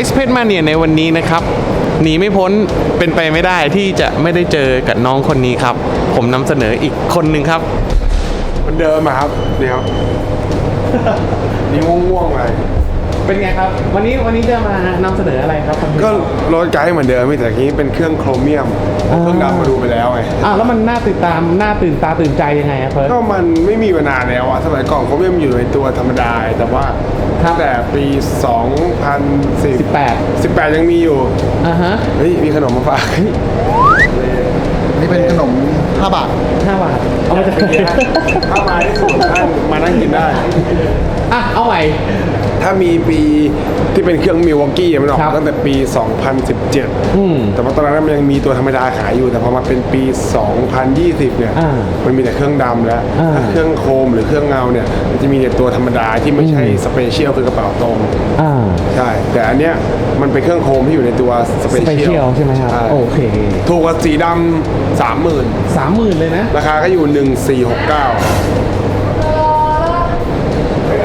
Express Mania ในวันนี้นะครับหนีไม่พ้นเป็นไปไม่ได้ที่จะไม่ได้เจอกับน้องคนนี้ครับ ผมนำเสนออีกคนหนึ่งครับ เหมือนเดิมอะครับ เดี๋ยว นี่ง่วงๆไป เป็นไงครับ วันนี้วันนี้จะมานำเสนออะไรครับก็รถไกด์เหมือนเดิมมีแต่ทีนี้เป็นเครื่องโครเมียมเครื่องดำมาดูไปแล้วไง อ่าแล้วมันน่าตื่นตามน่าตื่นตาตื่นใจยังไงอะเพิร์ก็มันไม่มีมานานแล้วอะสมัยก่อนโครเมียมอยู่ในตัวธรรมดา แต่ว่าครับ ตั้งแต่ปี2010 18 18 ยังมีอยู่ อ่าฮะเฮ้ย มีขนมมาฝากนี่เป็นขนม 5 บาท ห้าบาทเอามาจากไหนถ้ามาที่สุดท่านมานั่งกินได้ อะเอาใหม่ ถ้ามีปีที่เป็นเครื่องมิวอกกี้มันออกครับมาตั้งแต่ปี2017อืมแต่ว่าตอนนั้นมันยังมีตัวธรรมดาขายอยู่ แต่พอมาเป็นปี 2020 เนี่ย อ่ามันมีแต่เครื่องดำแล้วอ่าถ้าเครื่องโครมหรือเครื่องเงาเนี่ย มันจะมีแต่ตัวธรรมดาที่ไม่ใช่สเปเชียลคือกระเป๋าตรง อ่าใช่ แต่อันเนี้ยมันเป็นเครื่องโครมที่อยู่ในตัวสเปสเปเชีเชียยลลใช่ไหมครับโอเคถูกกว่าสีดำสามหมื่นสามหมื่นเลยนะ ราคาก็อยู่ 1469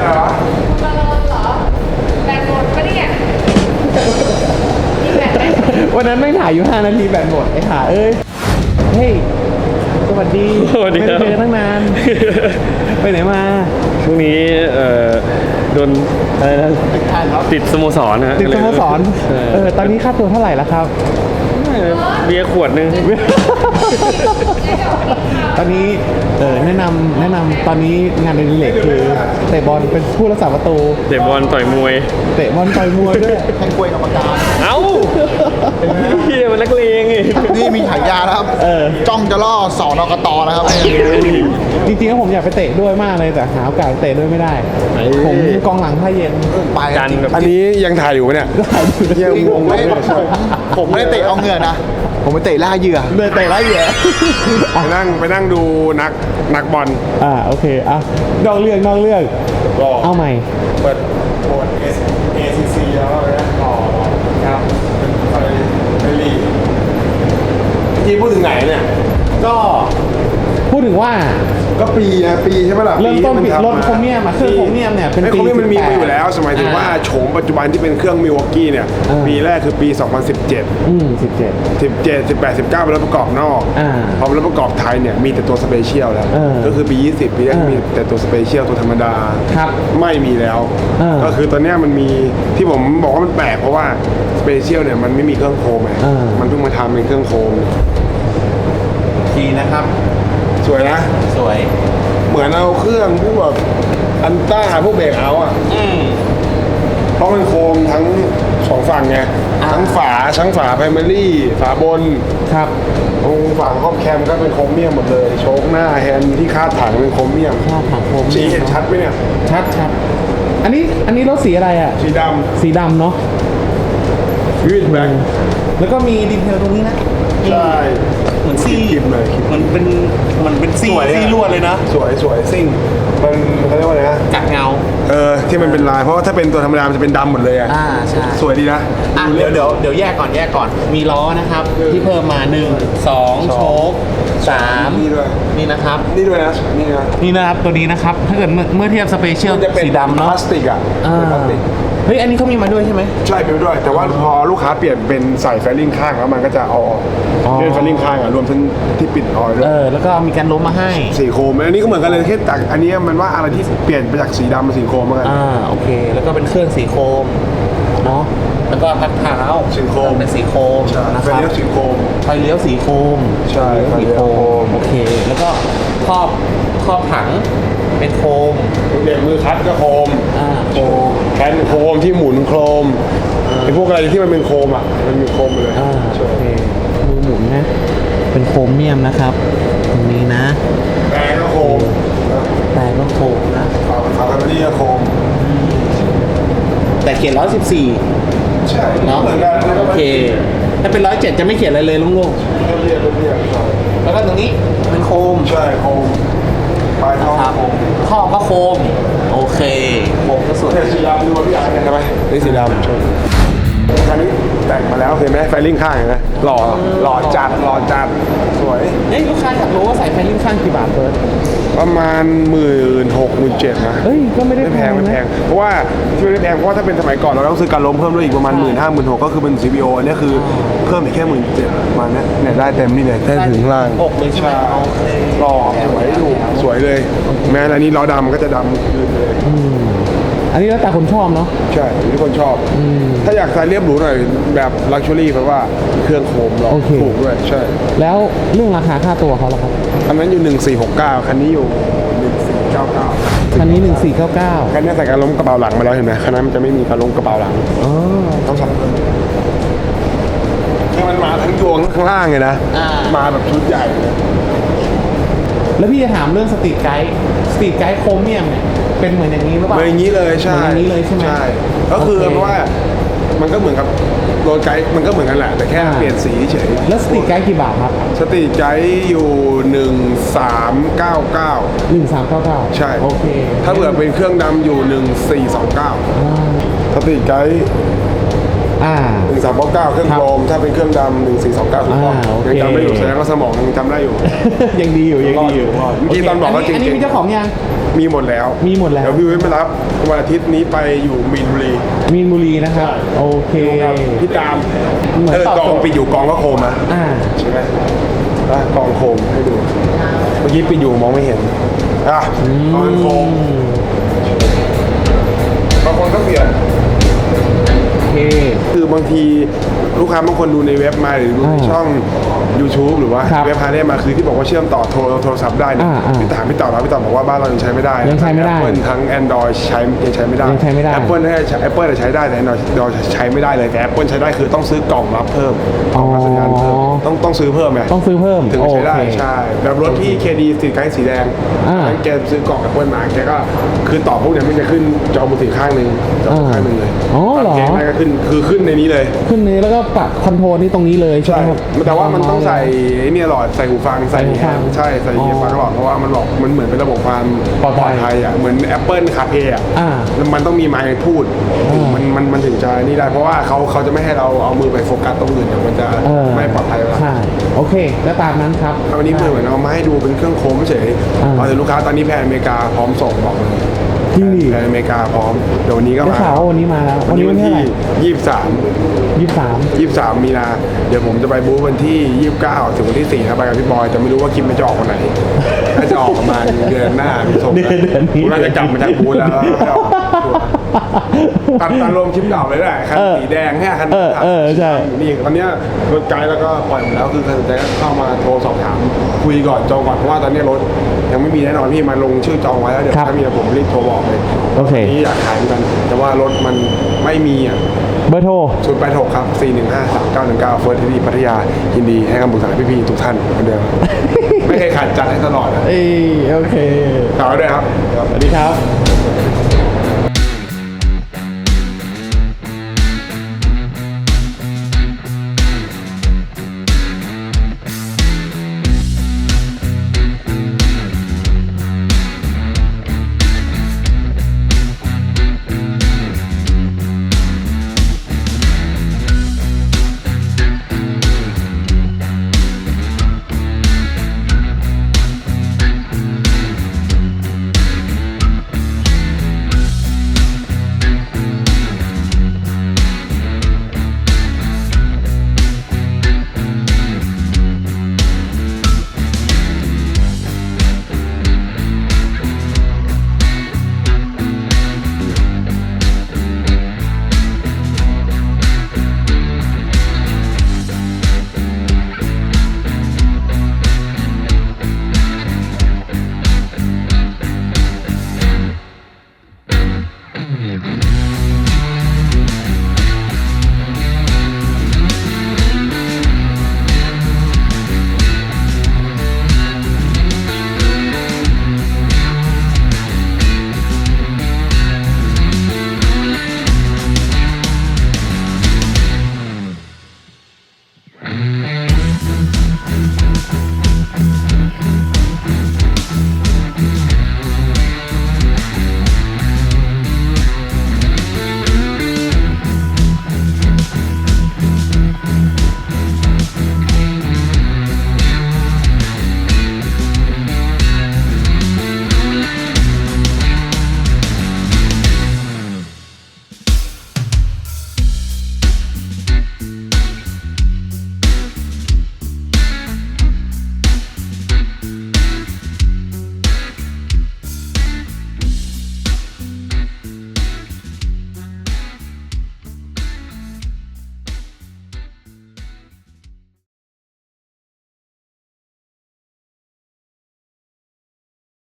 เฮ้ยอะไรวะมาลอนเหรอแบตหมดปะเนี่ยมีแบตไหมวันนั้นไม่ถ่ายอยู่ 5 นาทีแบตหมดไอ้ห่าเอ้ย เฮ้ย สวัสดีสวัสดีครับไม่ไเจอตั้งนาน ไปไหนมา ช่วงนี้เอ่อโดนอะไรนะติดสโมสรนะฮะติดสโมสรใช่เออ ตอนนี้ค่าตัวเท่าไหร่แล้วครับ เบียร์ขวดหนึง ตอนนี้เออแนะนำแนะนำตอนนี้งานในดิเลกคือเตะบอลเป็นผู้รักษาประตูเตะบอลต่อยมวย เตะบอลต่อยมวยด้วยแทงกล้วยกรรมการ เอ้าเฮียมันนักเลงไงนี่มีฉายาแล้วครับ เออ จ้องจะล่อสอนอกตนะครับ จริงๆแล้วผมอยากไปเตะด้วยมากเลยแต่หาโอกาสเตะด้วยไม่ได้ ผมกองหลังผ้าเย็นไปการแบบอันนี้ยังถ่ายอยู่ไหมเนี่ยยังงงไม่เลยผมผมไม่ได้เตะเอาเหงื่อนะ ผมไปเตะล่าเหยื่อเลยเตะไรเหรอไปนั่งไปนั่งดูนักนักบอลอ่าโอเคอะนอกเรื่องนอกเรื่องก็เอาใหม่ เปิดโหมด S ACC แล้วนะต่อครับเป็นไฟไฟลีกเมื่อกี้พูดถึงไหนเนี่ย ก็พูดถึงว่า ก็ปีนะปีใช่ไหมล่ะเริ่มต้นที่ปิดทำรถโครเมียมอะเครื่องโครเมียมเนี่ยเป็นไอ้ปีโครเมียมมันมีมา18อยู่แล้วสมัยถึงว่าอ่าโฉมปัจจุบันที่เป็นเครื่องมิวอกกี้เนี่ยอ่าปีแรกคือปี 2017 อืมสิบเจ็ด17 18 19เป็นรถประกอบนอกอ่าพอเป็นรถประกอบไทยเนี่ยมีแต่ตัวสเปเชียลแล้วเออก็คือปี 20 ปีแรกเออมีแต่ตัวสเปเชียลตัวธรรมดาครับไม่มีแล้วเออก็คือตอนเนี้ยมันมีที่ผมบอกว่ามันแปลกเพราะว่าสเปเชียลเนี่ยมันไม่มีเครื่องโครมไงเออมันเพิ่งมาทำเป็นเครื่องโครมดีนะครับส วยนะ สวย เหมือนเอาเครื่องพวกแบบอันต้าพวกเบรกเอาท์อะ อืม เพราะมันโครมทั้งสองฝั่งไง อ่า ทั้งฝาทั้งฝาไพรมารี่ ฝาบนครับ ตรงฝั่งครอบแคมก็เป็นโครเมียมหมดเลย โชคหน้าแฮนด์ที่คาดถังเป็นโครเมียม ข้าวผังโครสีเมียมเห็นชัดไหมเนี่ย ชัดชัดอันนี้อันนี้รถสีอะไรอะ สีดสีดำเนาะำยืดแบ็คแล้วก็มีดีเทลตรงนี้นะ ใช่เหมือนซี่คลิปเลยคลิปมันเป็นมันเป็นซี่สวยอะซี่ลวดเลยนะ สวยสวยซิ่ง มันเขาเรียกว่าอะไรนะกัดเงา เออที่มันเป็นลายเพราะว่าถ้าเป็นตัวธรรมดามันจะเป็นดำหมดเลยอะอ่าใช่ สวยดีนะอะเดี๋ยวเดี๋ยวเดี๋ยวแยกก่อนแยกก่อน มีล้อนะครับ ที่เพิ่มมา1 2โชคสามนี่ด้วยนี่นะครับ นี่ด้วยนะนี่นะนี่นะครับตัวนี้นะครับ ถ้าเกิดเมื่อเมื่อเทียบสเปเชียลมันจะเป็นสีดำพเนาะ ลาสติกอะอ่า เป็นพลาสติก เฮ้ยอันนี้เขามีมาด้วยใช่ไหม ใช่เป็นด้วย แต่ว่าพอลูกค้าเปลี่ยนเป็นใส่แฟลลิ่งข้างแล้วมันก็จะเอาออกอ๋อ เล่นแฟลลิ่งข้างอะรวมทั้งที่ปิดออยล์ด้วเอยอแล้วก็มีการล้มมาให้ สีโครมอันนี้ก็เหมือนกันเลยแค่แต่อันนี้มันว่าอะไรที่เปลี่ยนไปจากสีดำเป็นสีโครมเหมือนกัน อ่าโอเค แล้วก็เป็นเครื่องสีโครมเนาะแล้วก็พัดเท้าสีโครม เป็นสีโครมใช่นะไฟครับเลี้ยวสีโครม ไฟเลี้ยวสีโครมใช่ไฟเลี้ยวสีโครมโอเค แล้วก็ครอบครอบถังเป็นโครมเบรกมือคัดก็โครมอ่าโครม แคนโครมที่หมุนโครมไอ้พวกอะไรที่มันเป็นโครมอะมันมีโครมหมดเลยอ่าโอเคมือหมุนนะ เป็นโครเมียมนะครับ ตรงนี้นะแอร์ก็โครมแต่ก็โครนะฝาฝาแบตเตอรี่ก็โครมแต่เขียน 114 ใช่เนาะเหมือนกันโอเค ถ้าเป็น 107 จะไม่เขียนอะไรเลยโล่งเรียบเรียบใช่ๆแล้วก็ตรงนี้เป็นโครมใช่โครมปลายท้องครับโครมท่อก็โครม โอเคโครมก็สวยเนี่ยสีดำดูว่าพี่อาร์ตใช่ไหมนี่สีดำ คันนี้แต่งมาแล้วเห็นไหมไฟลิ่งข้างเห็นไหมหล่อหล่อจัดหล่อจัดสวย เอ้ยลูกค้าอยากรู้ว่าใส่ไฟลิ่งข้างกี่บาทเฟิร์สประมาณหมื่นหกหมื่นเจ็ดนะเฮ้ยก็ไม่ได้ไม่แพงนะไม่แพงเพราะว่าที่ไม่ได้แพงเพราะว่าถ้าเป็นสมัยก่อนเราต้องซื้อการล้มเพิ่มด้วยอีกประมาณหมื่นห้าหมื่นหกก็คือเป็น CPO อันนี้คือเพิ่มอีกแค่หมื่นเจ็ดประมาณเนี้ยเนี่ยได้เต็มนี่เลยได้ถึงล่างหกเลยใช่ไหมหล่อสวยอยู่สวยเลย แม้อันนี้ล้อดำก็จะดำคืนเลยอั นนี้แล้วแต่คนชอบเนาะ ใช่ทุกคนชอบ ถ้าอยากสไตล์เรียบหรูหน่อยแบบลักชัวรี่แปลว่าเครื่องโคมหรอโอเค ถูกด้วยใช่ แล้วเรื่องราคาค่าตัวเขาล่ะครับ อันนั้นอยู่ 1469 คันนี้อยู่ 1499 คันนี้ 1499คันนี้ใส่การล้มกระเป๋าหลังมาแล้วเห็นไหมคันนั้นมันจะไม่มีการล้มกระเป๋าหลัง อ๋อต้องใส่คือมันมาทั้งยวงข้างล่างเลยนะอ่ามาแบบชุดใหญ่เลยแล้วพี่จะถามเรื่องสตรีทไกด์สตรีทไกด์โครเมียมเนี่ย เป็นเหมือนอย่างนี้หรือเปล่าเหมือนอย่างนี้เลยใช่เหมือนอย่างนี้เลยใช่ไหมใช่ก็คือโอเคเพราะว่ามันก็เหมือนกับโรดไกด์มันก็เหมือนกันแหละแต่แค่อ่าเปลี่ยนสีเฉยแล้วสตรีทไกด์กี่บาทครับสตรีทไกด์อยู่1399 1399ใช่โอเคถ้าเผื่อเป็นเครื่องดำอยู่ 1429สตรีทไกด์อ่า 1399เครื่องครับโครมถ้าเป็นเครื่องดำ1429ถูกต้องอ่าโอเค ยังจำไม่อยู่แสดงว่าสมองยังจำได้อยู่ ยังดีอยู่ยังดีอยู่รอดเมื่อกี้ตอนบอกว่าโเคอันนี้จริงๆ อันนี้มีเจ้าของยัง มีหมดแล้วมีหมดแล้วเดี๋ยวพี่วิทย์มารับวันอาทิตย์นี้ไปอยู่มีนบุรีมีนบุรีนะครับ โอเคพี่ตามเหมือนเออตอบกองโจทย์ปิดอยู่กองก็โคมนะอ่า ใช่ไหมอะกองโคมให้ดู เมื่อกี้ปิดอยู่มองไม่เห็นอะกองโคมบางคนก็เปลี่ยน โอเค คือบางทีลูกค้าบางคนดูในเว็บมาหรือดูในอ่าช่อง YouTube หรือว่าครับเว็บฮาร์เร่มาคือที่บอกว่าเชื่อมต่อโทรโทรศัพท์ได้เนี่ยอ่าอ่าพี่ถามพี่ต่อแล้วพี่ต่อบอกว่าบ้านเรายังใช้ไม่ได้ยังใช้ไม่ได้แอปเปิลทั้ง Android ใช้ยังใช้ไม่ได้ ยังใช้ไม่ได้แอปเปิลให้ใช้แอปเปิลใช้ได้แต่ Android ใช้ไม่ได้เลยแต่แอปเปิลใช้ได้คือต้องซื้อกล่องรับเพิ่มกล่องรับสัญญาณเพิ่มอ๋อต้องต้องซื้อเพิ่มไง ต้องซื้อเพิ่มถึงจะใช้ได้ โอเค ใช่ แบบรถที่เคดีสีไกด์สีแดงอ่าแล้วแกซื้อกล่องแอปเปิลมาแกก็คือต่อพวกเนี้ยมันจะขึ้นจอมือถือข้างหนึ่งจอมือข้างหนึ่งเลยอ๋อเหรอปบเกมได้ก็ขึ้นคือขึ้นในนี้เลย ขึ้นนี้แล้วก็ปรับคอนโทรลนี่ตรงนี้เลยใช่ใช่ไหมครับแต่ว่ามันต้องใส่ไอ้เนี่ยหลอดใส่หูฟังใส่ใส่หูฟังใช่ใส่อ๋อเอียร์ฟังหลอดเพราะว่ามันบอกมันเหมือนเป็นระบบความปลอดภัยอะเหมือน Apple CarPlay อะอ่า แล้วมันต้องมีไมค์พูดอ่ามัมันมันมันถึงจะนี่ได้เพราะว่าเขาเขาจะไม่ให้เราเอามือไปโฟกัสตรงอื่นเดี๋ยวมันจะเออ ไม่ปลอดภัยเวลา ใช่โอเคก็ตามนั้นครับ วันนี้เหมือนเอามาให้ดูเป็นเครื่องโค้งเฉยอ่าพอถึงลูกค้าตอนนี้แพนอเมริกาพร้อมส่งบอกเลย ที่นี่แพนอเมริกาพร้อมเดี๋ยววันนี้ก็ได้มาข่าวว่าวันนี้มาแล้ว วันนี้วันเท่าที่ไหร่ยี่สิบสาม ยี่สิบสามยี่สิบสามมีนา เดี๋ยวผมจะไปบูธวันที่ยี่สิบเก้าถึงวันที่สี่ครับไปกับพี่บอยแต่ไม่รู้ว่าคลิปมันจะออกวันไหนน่าจะออกประมาณเดือนหน้าพี่ชมเดือนเดือนนี้ผมน่าจะกลับมาจากบูธแล้วแล้วก็ ตัดตาลงคลิปเก่าเลยได้คันเออสีแดงแค่คันเออเออใช่ นี่ตอนเนี้ยรถไกด์แล้วก็ปล่อยหมดแล้วคือใครสนใจก็เข้ามาโทรสอบถาม คุยก่อนจองก่อนเพราะว่าตอนนี้รถยังไม่มีแน่นอนพี่มาลงชื่อจองไว้แล้วเดี๋ยวครับถ้ามีผมรีบโทรบอกเลยโอเค นี่อยากขายเหมือนกัน แต่ว่ารถมันไม่มีอะเบอร์โทร ศูนย์แปดหกครับสี่หนึ่งห้าสามเก้าหนึ่งเก้าเฟิร์สทีดีพัทยายินดีให้คำปรึกษาพี่ๆทุกท่านเหมือนเดิม ไม่เคยขาดจัดให้ตลอดนะเอ้ยโอเคฝากไว้ด้วยครับ สวัสดีครับ